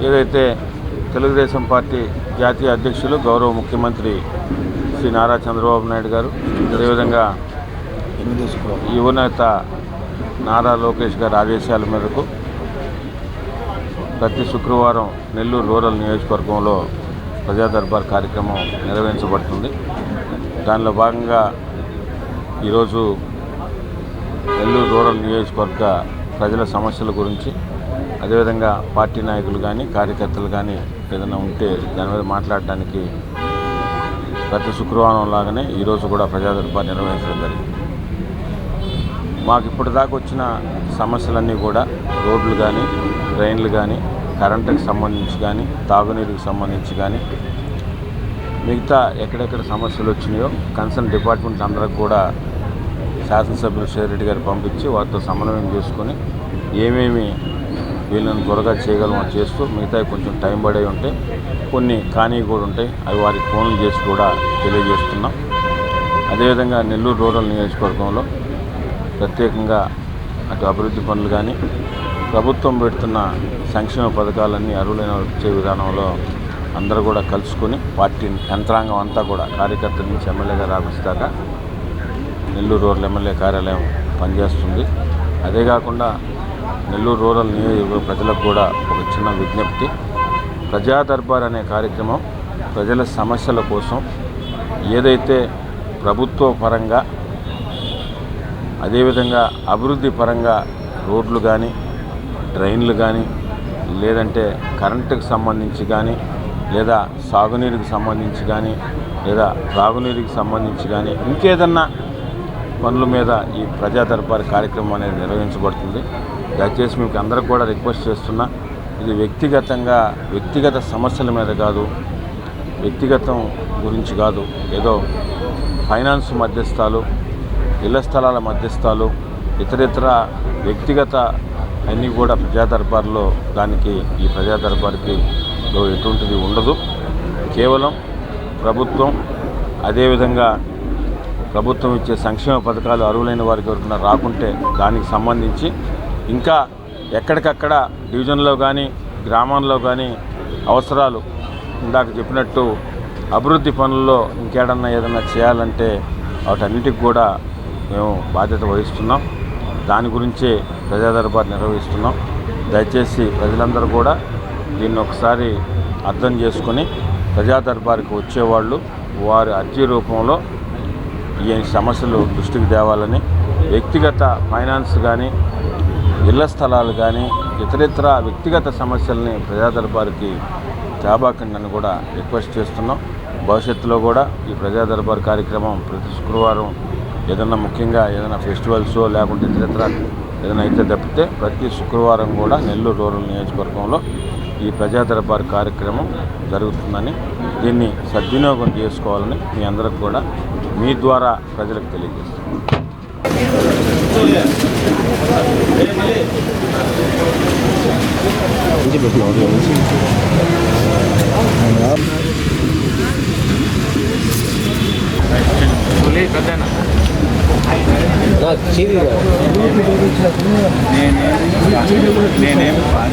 ఏదైతే తెలుగుదేశం పార్టీ జాతీయ అధ్యక్షులు గౌరవ ముఖ్యమంత్రి శ్రీ నారా చంద్రబాబు నాయుడు గారు అదేవిధంగా యువనేత నారా లోకేష్ గారి ఆదేశాల మేరకు ప్రతి శుక్రవారం నెల్లూరు రూరల్ నియోజకవర్గంలో ప్రజా దర్బార్ కార్యక్రమం నిర్వహించబడుతుంది దానిలో భాగంగా ఈరోజు నెల్లూరు రూరల్ నియోజకవర్గ ప్రజల సమస్యల గురించి అదేవిధంగా పార్టీ నాయకులు కానీ కార్యకర్తలు కానీ ఏదైనా ఉంటే దాని మీద మాట్లాడడానికి ప్రతి శుక్రవారం లాగానే ఈరోజు కూడా ప్రజా దర్బార్ నిర్వహించడం జరిగింది. మాకు ఇప్పటిదాకా వచ్చిన సమస్యలన్నీ కూడా రోడ్లు కానీ ట్రైన్లు కానీ కరెంటుకి సంబంధించి కానీ తాగునీరుకి సంబంధించి కానీ మిగతా ఎక్కడెక్కడ సమస్యలు వచ్చినాయో కన్సర్న్ డిపార్ట్మెంట్స్ అందరికి కూడా శాసనసభ్యులు షేరెడ్డి గారు పంపించి వారితో సమన్వయం చేసుకొని ఏమేమి వీళ్ళని త్వరగా చేయగలమో చేస్తూ మిగతా కొంచెం టైం పడే ఉంటే కొన్ని కానీ కూడా ఉంటాయి. అవి వారికి ఫోన్లు చేసి కూడా తెలియజేస్తున్నాం. అదేవిధంగా నెల్లూరు రూరల్ నియోజకవర్గంలో ప్రత్యేకంగా అటు అభివృద్ధి పనులు కానీ ప్రభుత్వం పెడుతున్న సంక్షేమ పథకాలన్నీ అర్హులైన వచ్చే విధానంలో అందరూ కూడా కలుసుకొని పార్టీ యంత్రాంగం అంతా కూడా కార్యకర్తల నుంచి ఎమ్మెల్యేగా రాపిస్తాక దాకా నెల్లూరు రూరల్ ఎమ్మెల్యే కార్యాలయం పనిచేస్తుంది. అదే కాకుండా నెల్లూరు రూరల్ నియోజకవర్గ ప్రజలకు కూడా ఒక చిన్న విజ్ఞప్తి. ప్రజా దర్బార్ అనే కార్యక్రమం ప్రజల సమస్యల కోసం ఏదైతే ప్రభుత్వ పరంగా అదేవిధంగా అభివృద్ధి పరంగా రోడ్లు కానీ డ్రైన్లు కానీ లేదంటే కరెంటుకు సంబంధించి కానీ లేదా సాగునీరుకి సంబంధించి కానీ లేదా త్రాగునీరుకి సంబంధించి కానీ ఇంకేదన్నా పనుల మీద ఈ ప్రజా దర్బార్ కార్యక్రమం అనేది నిర్వహించబడుతుంది. దయచేసి మీకు అందరికి కూడా రిక్వెస్ట్ చేస్తున్నా ఇది వ్యక్తిగతంగా వ్యక్తిగత సమస్యల మీద కాదు వ్యక్తిగతం గురించి కాదు ఏదో ఫైనాన్స్ మధ్యస్థాలు ఇళ్ళ స్థలాల మధ్యస్థాలు ఇతరితర వ్యక్తిగత అన్నీ కూడా ప్రజాదర్బార్లో దానికి ఈ ప్రజాదర్బార్కి ఎటువంటిది ఉండదు. కేవలం ప్రభుత్వం అదేవిధంగా ప్రభుత్వం ఇచ్చే సంక్షేమ పథకాలు అర్హులైన వారికి ఎవరికైనా రాకుంటే దానికి సంబంధించి ఇంకా ఎక్కడికక్కడ డివిజన్లో కానీ గ్రామంలో కానీ అవసరాలు ఇందాక చెప్పినట్టు అభివృద్ధి పనుల్లో ఇంకేడన్నా ఏదన్నా చేయాలంటే వాటన్నిటికి కూడా మేము బాధ్యత వహిస్తున్నాం. దాని గురించే ప్రజాదర్బార్ నిర్వహిస్తున్నాం. దయచేసి ప్రజలందరూ కూడా దీన్ని ఒకసారి అర్థం చేసుకొని ప్రజాదర్బార్కి వచ్చేవాళ్ళు వారి అర్జీ రూపంలో ఈ సమస్యలు దృష్టికి తేవాలని వ్యక్తిగత ఫైనాన్స్ కానీ ఇళ్ళ స్థలాలు కానీ ఇతరితర వ్యక్తిగత సమస్యల్ని ప్రజాదర్బార్కి తేబాకండి కూడా రిక్వెస్ట్ చేస్తున్నాం. భవిష్యత్తులో కూడా ఈ ప్రజాదర్బార్ కార్యక్రమం ప్రతి శుక్రవారం ఏదైనా ముఖ్యంగా ఏదైనా ఫెస్టివల్స్ లేకుంటే చరిత్ర ఏదైనా అయితే తప్పితే ప్రతి శుక్రవారం కూడా నెల్లూరు రూరల్ నియోజకవర్గంలో ఈ ప్రజా దర్బార్ కార్యక్రమం జరుగుతుందని దీన్ని సద్వినియోగం చేసుకోవాలని మీ అందరికి కూడా మీ ద్వారా ప్రజలకు తెలియజేస్తాం నేనేం